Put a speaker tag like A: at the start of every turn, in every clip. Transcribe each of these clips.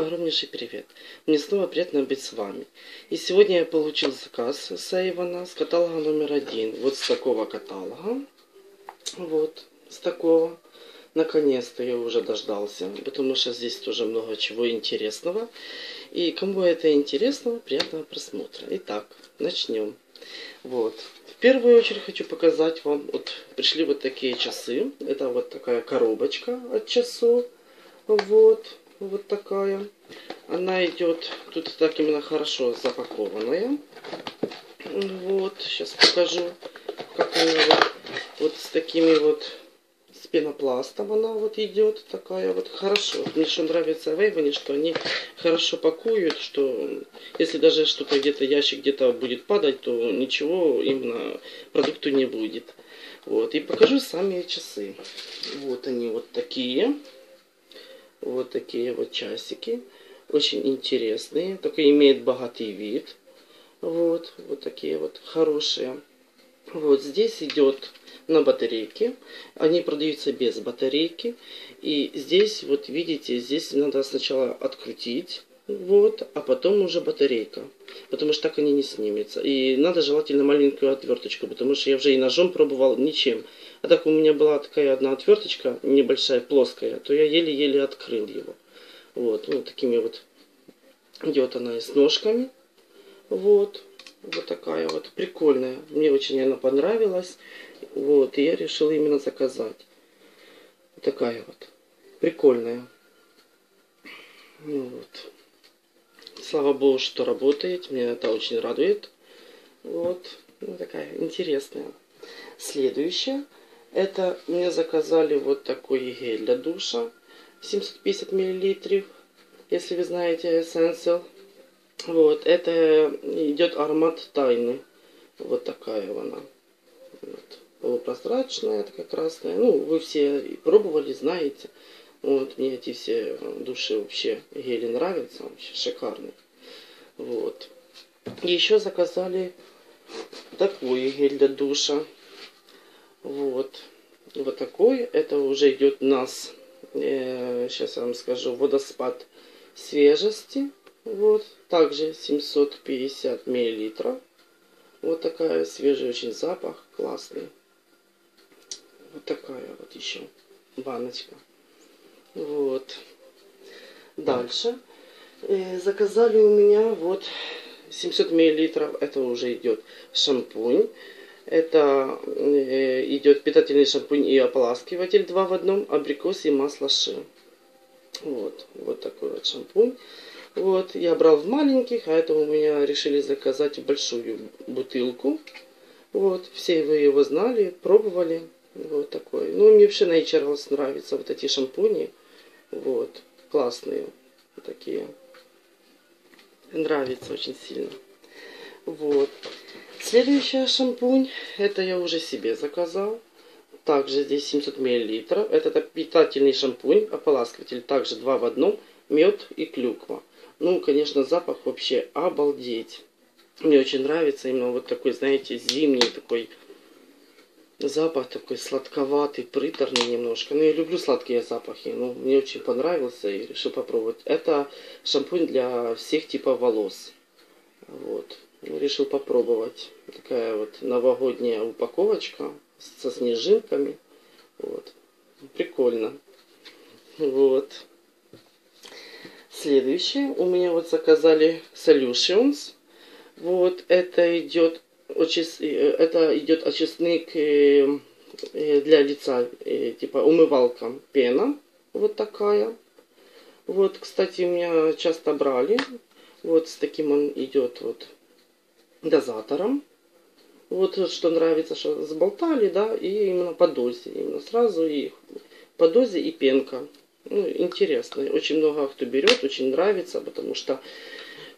A: Огромнейший привет. Мне снова приятно быть с вами. И сегодня я получил заказ с Эйвона с каталога номер один. Вот с такого каталога. Вот, с такого. Наконец-то я уже дождался, потому что здесь тоже много чего интересного. И кому это интересно, приятного просмотра. Итак, начнем. Вот. В первую очередь хочу показать вам, вот пришли вот такие часы. Это вот такая коробочка от часов. Вот вот такая. Она идет тут так именно хорошо запакованная. Вот, сейчас покажу, как она вот, вот с такими вот с пенопластом она вот идет такая вот хорошо. Мне что нравится в Эйвоне, что они хорошо пакуют, что если даже что-то где-то ящик где-то будет падать, то ничего именно продукту не будет. Вот, и покажу сами часы. Вот они вот такие. Вот такие вот часики. Очень интересные. Только имеет богатый вид. Вот, вот такие вот хорошие. Вот здесь идет на батарейке. Они продаются без батарейки. И здесь, вот видите, здесь надо сначала открутить. Вот, а потом уже батарейка. Потому что так они не снимутся. И надо желательно маленькую отверточку, потому что я уже и ножом пробовал, ничем. А так у меня была такая одна отверточка, небольшая, плоская, то я еле-еле открыл его. Вот, ну, такими вот идет она и с ножками. Вот, вот такая вот, прикольная. Мне очень она понравилась. Вот, и я решил именно заказать. Такая вот, прикольная. Вот. Слава богу, что работает. Меня это очень радует. Вот, ну, такая интересная. Следующая. Это мне заказали вот такой гель для душа. 750 миллилитров. Если вы знаете Essential. Вот, это идет аромат тайны. Вот такая она. Вот. Полупрозрачная, такая красная. Ну, вы все пробовали, знаете. Вот, мне эти все души вообще гели нравятся. Вообще шикарные. Вот. Еще заказали такой гель для душа. Вот. Вот такой. Это уже идет у нас, э, сейчас я вам скажу, водоспад свежести. Вот. Также 750 миллилитров. Вот такая свежий очень запах. Классный. Вот такая вот еще баночка. Вот. Дальше. Э, заказали у меня вот 700 миллилитров. Это уже идет шампунь. Это э, идет питательный шампунь и ополаскиватель два в одном, абрикос и масло ши. Вот, вот такой вот шампунь. Вот, я брал в маленьких, а это у меня решили заказать большую бутылку. Вот, все вы его знали, пробовали. Вот такой. Ну, мне вообще Naturals нравятся вот эти шампуни. Вот, классные такие. Нравится очень сильно. Вот. Следующая шампунь, это я уже себе заказал. Также здесь 700 мл. Это питательный шампунь, ополаскиватель. Также два в одном, мед и клюква. Ну, конечно, запах вообще обалдеть. Мне очень нравится именно вот такой, знаете, зимний такой запах такой сладковатый, приторный немножко. Ну, я люблю сладкие запахи. Ну, мне очень понравился и решил попробовать. Это шампунь для всех типов волос. Вот. Ну, решил попробовать. Такая вот новогодняя упаковочка со снежинками. Вот. Прикольно. Вот. Следующее. У меня вот заказали Solutions. Вот. Это идет очис... это идет очистник э, э, для лица. Э, типа умывалка пена. Вот такая. Вот, кстати, меня часто брали. Вот с таким он идет вот дозатором. Вот что нравится, что сболтали, да, и именно по дозе. Именно сразу и по дозе и пенка. Ну, интересно. Очень много кто берет, очень нравится, потому что,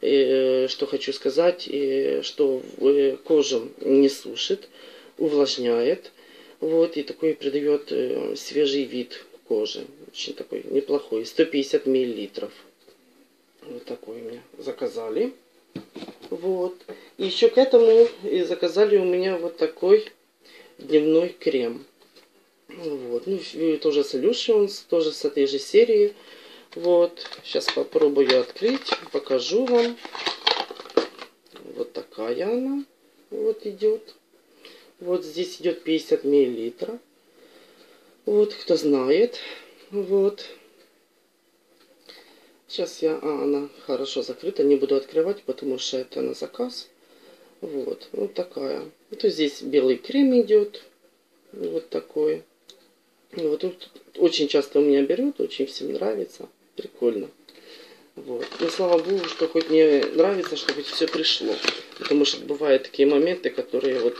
A: э, что хочу сказать, э, что э, кожу не сушит, увлажняет. Вот, и такой придает э, свежий вид кожи. Очень такой неплохой. 150 миллилитров. Вот такой меня заказали. Вот. И еще к этому и заказали у меня вот такой дневной крем. Вот. Ну, тоже Solutions, тоже с этой же серии. Вот, сейчас попробую открыть, покажу вам. Вот такая она вот идет. Вот здесь идет 50 миллилитров. Вот, кто знает. Вот. Сейчас я... А, она хорошо закрыта. Не буду открывать, потому что это на заказ. Вот. Вот такая. Вот здесь белый крем идет. Вот такой. Вот тут очень часто у меня берут. Очень всем нравится. Прикольно. Вот. Ну, слава богу, что хоть мне нравится, что хоть все пришло. Потому что бывают такие моменты, которые вот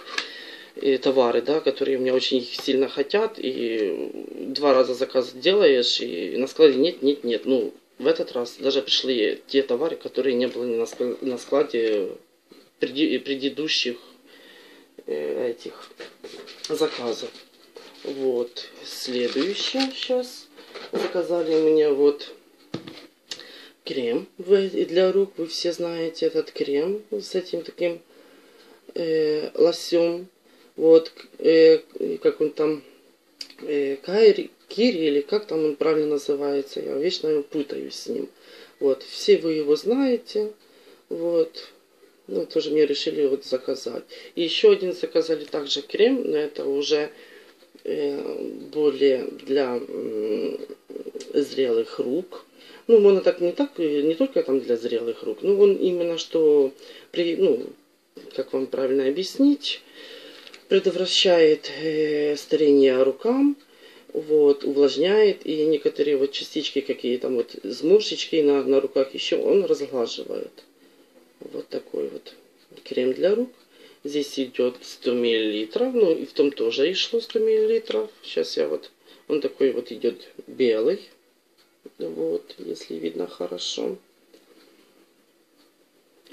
A: и товары, да, которые у меня очень сильно хотят, и два раза заказ делаешь, и на складе нет, нет, нет. Ну, в этот раз даже пришли те товары, которые не было на складе предыдущих э, этих заказов. Вот, следующее сейчас заказали мне вот крем для рук. Вы все знаете этот крем с этим таким э, лосем. Вот, э, как он там, э, Кайри, Кири, или как там он правильно называется, я вечно путаюсь с ним. Вот, все вы его знаете. Вот, ну, тоже мне решили вот заказать. И еще один заказали также крем, но это уже э, более для э, зрелых рук. Ну, можно так не так, не только там для зрелых рук, но он именно что, при, ну, как вам правильно объяснить, предотвращает э, старение рукам, вот, увлажняет, и некоторые вот частички, какие там вот зморщички на, на руках еще, он разглаживает. Вот такой вот крем для рук. Здесь идет 100 миллилитров, ну и в том тоже и шло 100 миллилитров. Сейчас я вот, он такой вот идет белый. Вот, если видно хорошо.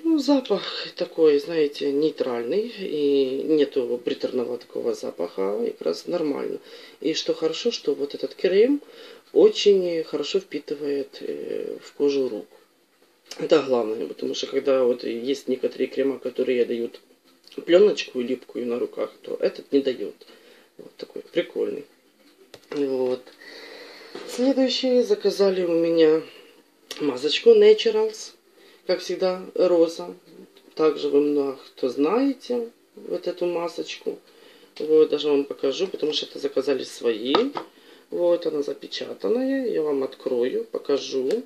A: Ну, запах такой, знаете, нейтральный, и нету приторного такого запаха, как раз нормально. И что хорошо, что вот этот крем очень хорошо впитывает э, в кожу рук. Это главное, потому что когда вот есть некоторые крема, которые дают пленочку липкую на руках, то этот не дает. Вот такой прикольный. Вот. Следующие заказали у меня масочку Naturals как всегда, роза. Также вы много кто знаете вот эту масочку. Вот, даже вам покажу, потому что это заказали свои. Вот, она запечатанная. Я вам открою, покажу.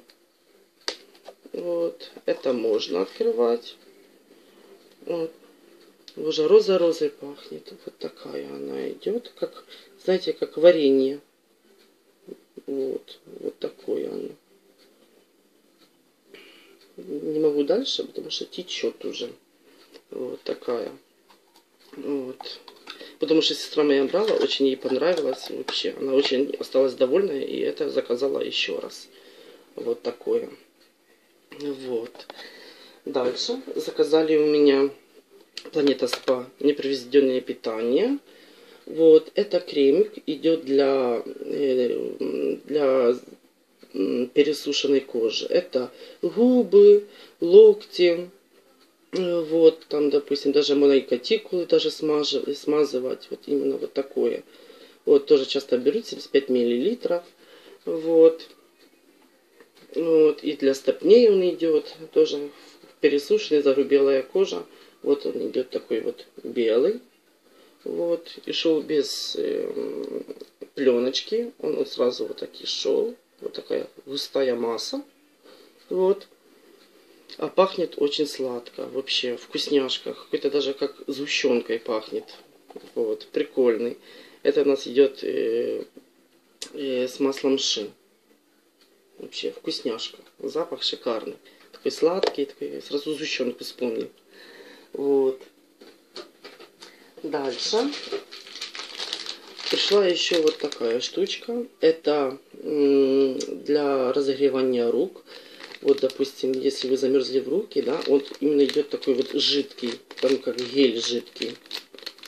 A: Вот, это можно открывать. Вот. Уже роза розой пахнет. Вот такая она идет, как, знаете, как варенье. Вот, вот такое оно не могу дальше, потому что течет уже. Вот такая. Вот. Потому что сестра моя брала, очень ей понравилось вообще. Она очень осталась довольна и это заказала еще раз. Вот такое. Вот. Дальше заказали у меня Планета Спа непроведенное питание. Вот, это кремик идет для, э, для пересушенной кожи. Это губы, локти, э, вот, там, допустим, даже можно и катикулы даже смазывать, смазывать, вот именно вот такое. Вот, тоже часто берут 75 миллилитров, вот. Вот, и для стопней он идет, тоже пересушенный, загрубелая кожа. Вот он идет такой вот белый, вот, и шел без э, пленочки, он вот сразу вот так и шел. Вот такая густая масса. Вот. А пахнет очень сладко. Вообще вкусняшка. Какой-то даже как сгущенкой пахнет. Вот. Прикольный. Это у нас идет э, э, с маслом ши. Вообще вкусняшка. Запах шикарный. Такой сладкий, такой, сразу сгущенку вспомнил. Вот. Дальше пришла еще вот такая штучка. Это для разогревания рук. Вот, допустим, если вы замерзли в руки, да, вот именно идет такой вот жидкий, там как гель жидкий.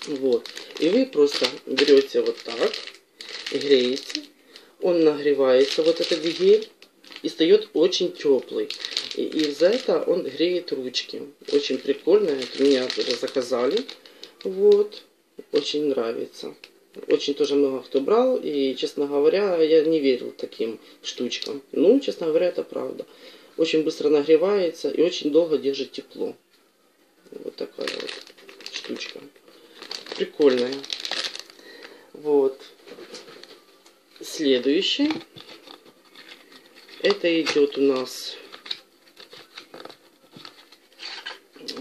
A: Вот. И вы просто берете вот так, греете, он нагревается, вот этот гель, и встает очень теплый. И, и за это он греет ручки. Очень прикольно, это меня заказали. Вот, очень нравится. Очень тоже много кто брал, и, честно говоря, я не верил таким штучкам. Ну, честно говоря, это правда. Очень быстро нагревается и очень долго держит тепло. Вот такая вот штучка. Прикольная. Вот. Следующий. Это идет у нас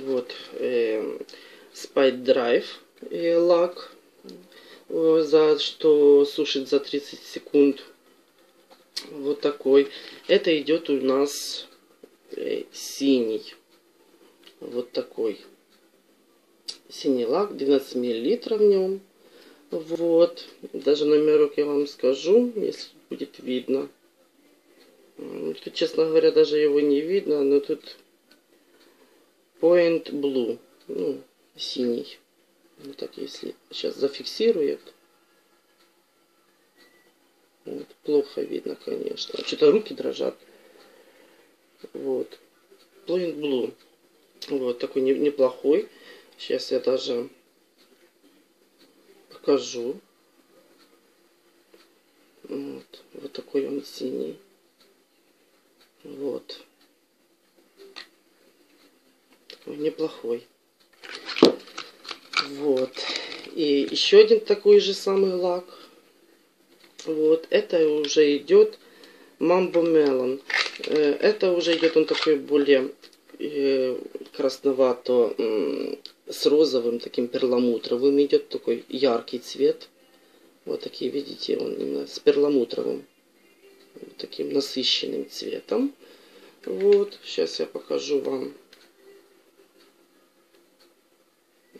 A: вот э, Spite Drive э, лак за что сушит за 30 секунд. Вот такой. Это идет у нас э, синий. Вот такой. Синий лак 12 миллилитров в нем вот. Даже номерок я вам скажу если будет видно. Тут честно говоря даже его не видно но тут Point Blue. Ну, синий. Вот так, если сейчас зафиксирует. Вот, плохо видно, конечно. Что-то руки дрожат. Вот. Point Blue. Вот, такой не, неплохой. Сейчас я даже покажу. Вот, вот такой он синий. Вот. неплохой. Вот. И еще один такой же самый лак. Вот. Это уже идет Mambo Melon. Э, это уже идет он такой более э, красновато с розовым таким перламутровым идет такой яркий цвет. Вот такие, видите, он именно с перламутровым таким насыщенным цветом. Вот, сейчас я покажу вам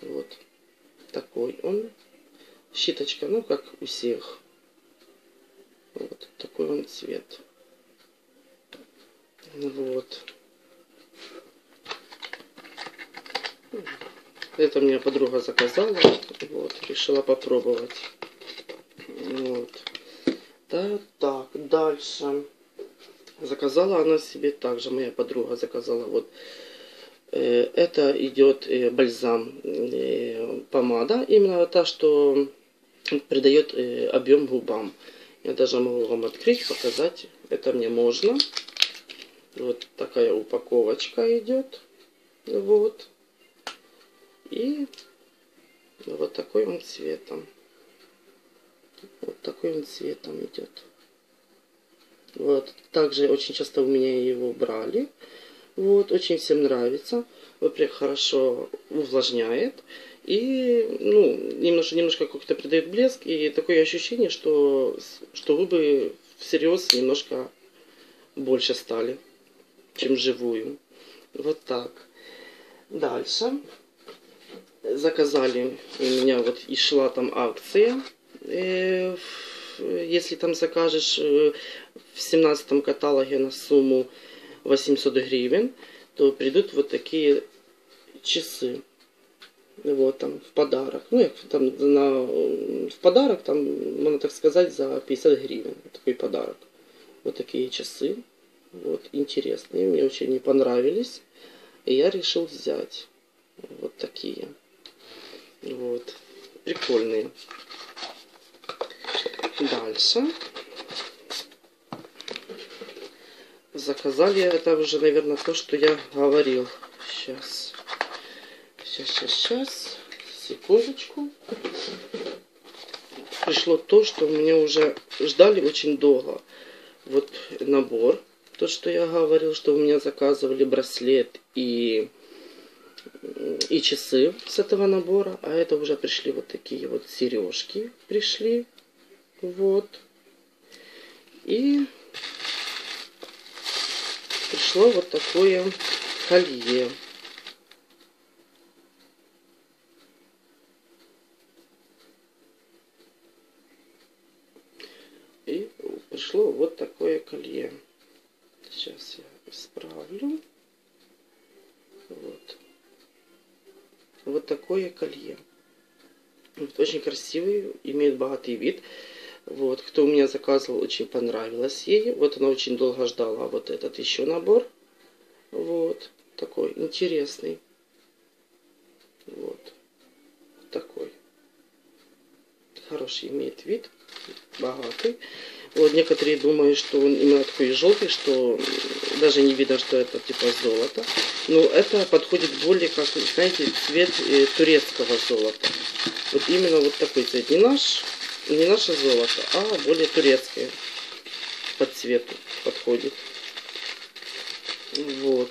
A: Вот такой он. Щиточка, ну как у всех. Вот такой он цвет. Вот. Это мне подруга заказала. Вот, решила попробовать. Вот. Да, так, дальше. Заказала она себе также, моя подруга заказала вот это идет э, бальзам, э, помада, именно та, что придает объем губам. Я даже могу вам открыть, показать. Это мне можно. Вот такая упаковочка идет. Вот. И вот такой он цветом. Вот такой он цветом идет. Вот. Также очень часто у меня его брали. Вот, очень всем нравится. Во-первых, хорошо увлажняет. И, ну, немножко, немножко как-то придает блеск. И такое ощущение, что, что губы всерьез немножко больше стали, чем живую. Вот так. Дальше. Заказали у меня вот и шла там акция. Э, если там закажешь э, в 17 каталоге на сумму 800 гривен, то придут вот такие часы. Вот там в подарок. Ну, як там на, в подарок, там, можно так сказать, за 50 гривен. Такой подарок. Вот такие часы. Вот, интересные. Мне очень не понравились. И я решил взять. Вот такие. Вот. Прикольные. Дальше. Заказали. Это уже, наверное, то, что я говорил. Сейчас. Сейчас, сейчас, сейчас. Секундочку. Пришло то, что мне уже ждали очень долго. Вот набор. То, что я говорил, что у меня заказывали браслет и, и часы с этого набора. А это уже пришли вот такие вот сережки. Пришли. Вот. И пришло вот такое колье. И пришло вот такое колье. Сейчас я исправлю. Вот. Вот такое колье. Очень красивый, имеет богатый вид. Вот, кто у меня заказывал, очень понравилось ей. Вот она очень долго ждала вот этот еще набор. Вот, такой интересный. Вот, такой. хороший имеет вид, богатый. Вот некоторые думают, что он именно такой желтый, что даже не видно, что это типа золото. Но это подходит более, как, знаете, цвет э, турецкого золота. Вот именно вот такой цвет. Не наш, не наше золото, а более турецкое по цвету подходит. Вот.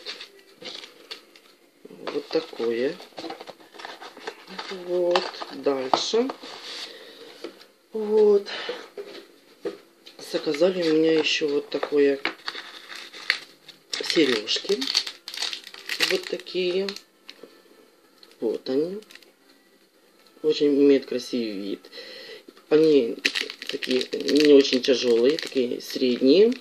A: Вот такое. Вот. Дальше. Вот заказали у меня еще вот такое сережки. Вот такие. Вот они. Очень имеют красивый вид. Они такие не очень тяжелые, такие средние.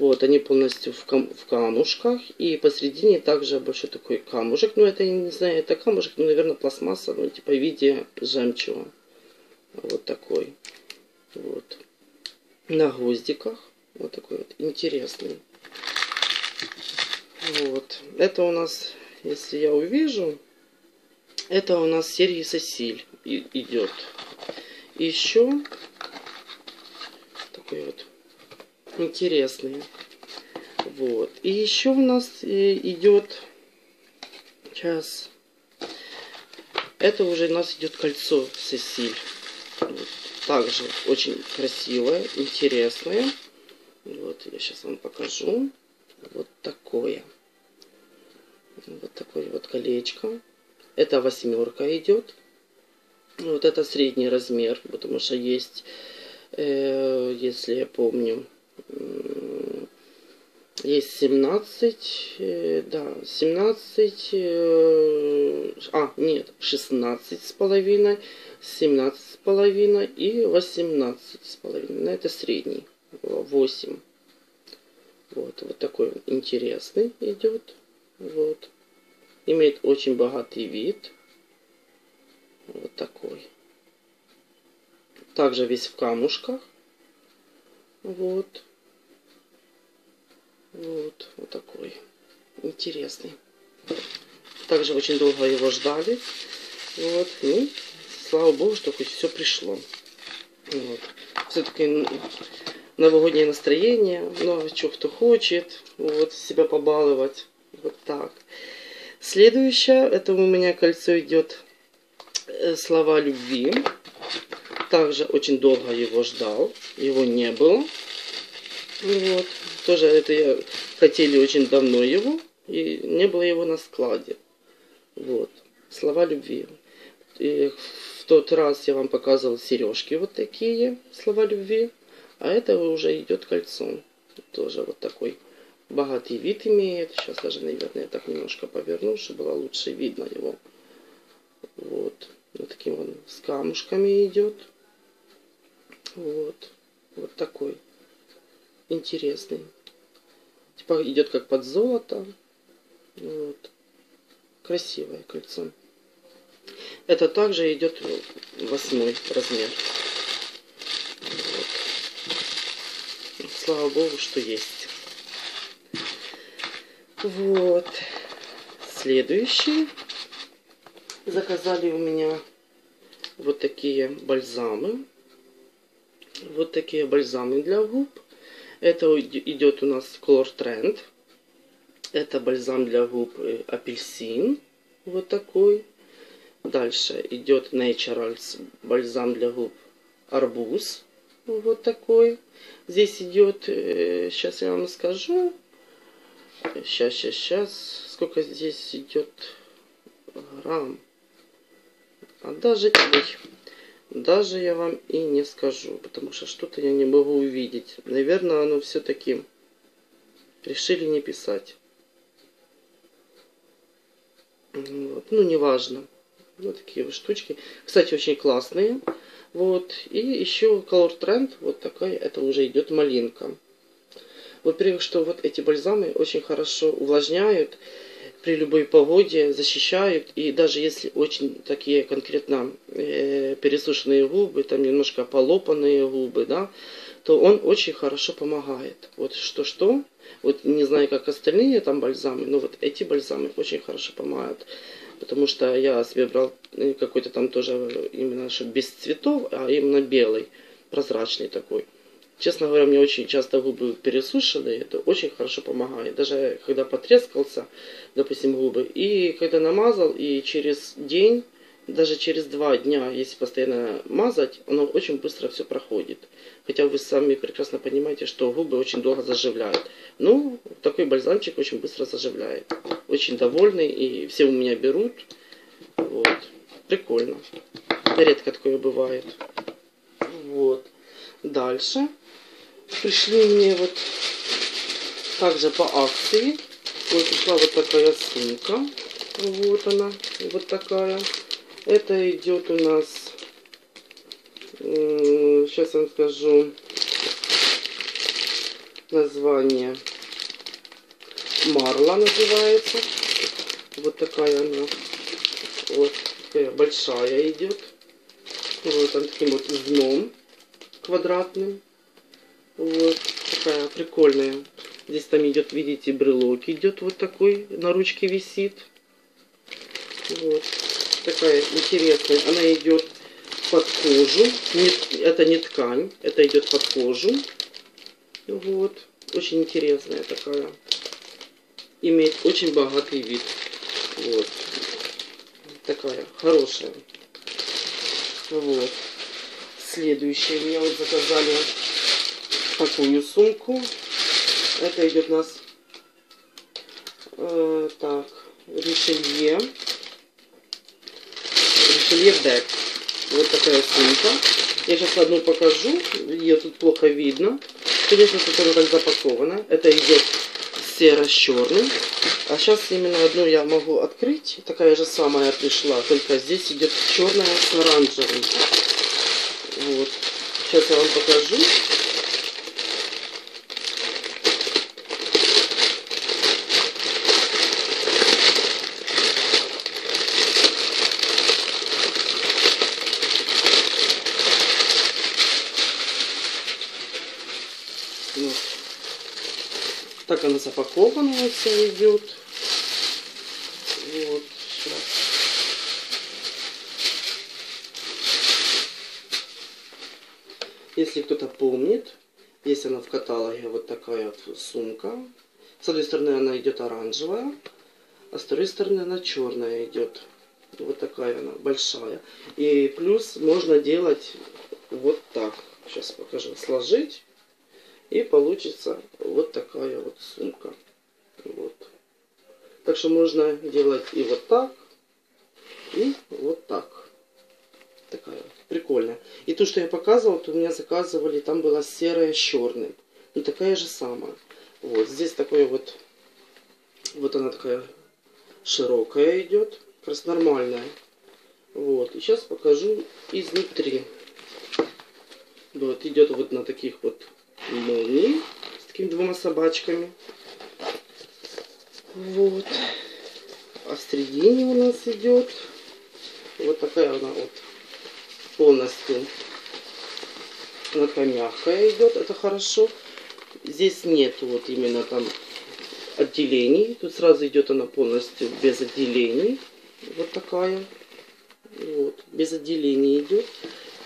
A: Вот, они полностью в, кам в камушках. И посередине также большой такой камушек. Ну, это, я не знаю, это камушек, ну, наверное, пластмасса, ну, типа в виде жемчуга. Вот такой. Вот на гвоздиках. Вот такой вот интересный. Вот. Это у нас, если я увижу, это у нас серии Сосиль идет. Еще такой вот интересный. Вот. И еще у нас э, идет сейчас. Это уже у нас идет кольцо Сесиль. Вот также очень красивое, интересное. Вот, я сейчас вам покажу. Вот такое. Вот такое вот колечко. Это восьмерка идет. Вот это средний размер, потому что есть, э, если я помню, есть 17, э, да, 17, э, а, нет, 16 с половиной, 17 с половиной и 18 с половиной. Ну, это средний, 8. Вот, вот такой интересный идет. Вот. Имеет очень богатый вид. Вот такой. Также весь в камушках. Вот. Вот, вот такой. Интересный. Также очень долго его ждали. Вот, ну, слава богу, что хоть все пришло. Вот. Все-таки новогоднее настроение, ну, а что кто хочет, вот, себя побаловать. Вот так. Следующее, это у меня кольцо идет слова любви. Также очень долго его ждал, его не было. Вот. Тоже это я хотели очень давно его, и не было его на складе. Вот. Слова любви. И в тот раз я вам показывал сережки вот такие, слова любви. А это уже идет кольцо. Тоже вот такой богатый вид имеет. Сейчас даже, наверное, я так немножко поверну, чтобы было лучше видно его. Вот. Вот таким он с камушками идет. Вот. Вот такой интересный. Типа идет как под золото. Вот. Красивое кольцо. Это также идет восьмой размер. Вот. Слава богу, что есть. Вот. Следующий. Заказали у меня вот такие бальзамы. Вот такие бальзамы для губ. Это идет у нас Color Trend. Это бальзам для губ э, апельсин. Вот такой. Дальше идет Naturals бальзам для губ арбуз. Вот такой. Здесь идет, сейчас э, я вам скажу. Сейчас, сейчас, сейчас. Сколько здесь идет грамм? А даже... Даже я вам и не скажу, потому что что-то я не могу увидеть. Наверное, оно все-таки решили не писать. Вот. Ну, неважно. Вот такие вот штучки. Кстати, очень классные. Вот. И еще Color Trend. Вот такая. Это уже идет малинка. Во-первых, что вот эти бальзамы очень хорошо увлажняют при любой погоде защищают. И даже если очень такие конкретно э, пересушенные губы, там немножко полопанные губы, да, то он очень хорошо помогает. Вот что-что, вот не знаю, как остальные там бальзамы, но вот эти бальзамы очень хорошо помогают. потому что я себе брал э, какой-то там тоже именно, что без цветов, а именно белый, прозрачный такой. Честно говоря, мне очень часто губы пересушили, это очень хорошо помогает. Даже когда потрескался, допустим, губы, и когда намазал, и через день, даже через два дня, если постоянно мазать, оно очень быстро все проходит. Хотя вы сами прекрасно понимаете, что губы очень долго заживляют. Ну, такой бальзамчик очень быстро заживляет. Очень довольный, и все у меня берут. Вот. Прикольно. Редко такое бывает. Вот. Дальше пришли мне вот также по акции. Вот пришла вот такая сумка. Вот она, вот такая. Это идет у нас, сейчас вам скажу название. Марла называется. Вот такая она. Вот такая большая идет. Вот там таким вот дном квадратным. Вот такая прикольная. Здесь там идет, видите, брелок идет вот такой, на ручке висит. Вот. Такая интересная. Она идет под кожу. Не, это не ткань, это идет под кожу. Вот. Очень интересная такая. Имеет очень богатый вид. Вот. Такая хорошая. Вот. Следующее. Мне вот заказали такую сумку. Это идет у нас э, так, Ришелье. Ришелье Бэк. Вот такая сумка. Я сейчас одну покажу. Ее тут плохо видно. Конечно, тут она так запакована. Это идет серо с черным. А сейчас именно одну я могу открыть. Такая же самая пришла. Только здесь идет черная с оранжевым. Вот. Сейчас я вам покажу. Вот. Так она запакована вся идет. Вот. Сейчас. Если кто-то помнит, есть она в каталоге вот такая вот сумка. С одной стороны она идет оранжевая, а с второй стороны она черная идет. Вот такая она, большая. И плюс можно делать вот так. Сейчас покажу. Сложить. И получится вот такая вот сумка. Вот. Так что можно делать и вот так, и вот так. Такая прикольная. И то, что я показывал, то у меня заказывали, там была серая с черным. Ну, такая же самая. Вот, здесь такое вот, вот она такая широкая идет. Как раз нормальная. Вот, и сейчас покажу изнутри. Вот, идет вот на таких вот молнии с такими двумя собачками. Вот. А в середине у нас идет вот такая она вот полностью она такая мягкая идет, это хорошо. Здесь нет вот именно там отделений. Тут сразу идет она полностью без отделений. Вот такая. Вот, без отделений идет.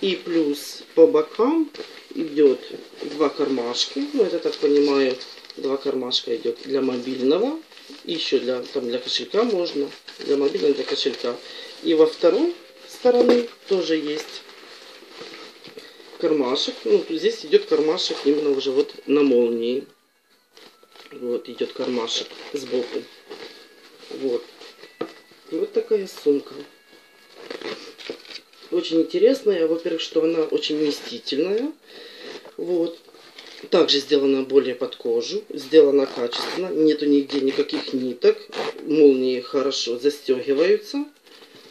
A: И плюс по бокам идет два кармашки. Ну, это, так понимаю, два кармашка идет для мобильного. Еще для, там, для кошелька можно. Для мобильного, для кошелька. И во второй стороны тоже есть кармашек. Ну, здесь идет кармашек именно уже вот на молнии. Вот идет кармашек сбоку. Вот. И вот такая сумка. Очень интересная. Во-первых, что она очень вместительная. Вот. Также сделана более под кожу. Сделана качественно. Нету нигде никаких ниток. Молнии хорошо застегиваются.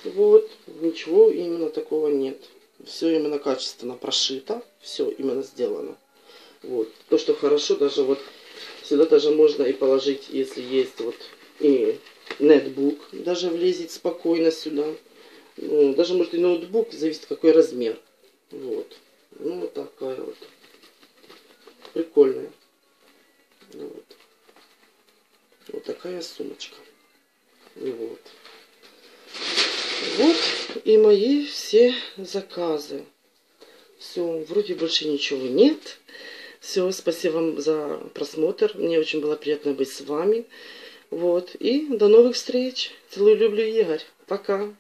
A: Вот. Ничего именно такого нет. Все именно качественно прошито. Все именно сделано. Вот. То, что хорошо, даже вот сюда даже можно и положить, если есть вот и нетбук, даже влезет спокойно сюда. Ну, даже может и ноутбук, зависит какой размер. Вот. Ну, вот такая вот. Прикольная. Вот. Вот такая сумочка. Вот. Вот и мои все заказы. Все, вроде больше ничего нет. Все, спасибо вам за просмотр. Мне очень было приятно быть с вами. Вот. И до новых встреч. Целую, люблю, Игорь. Пока.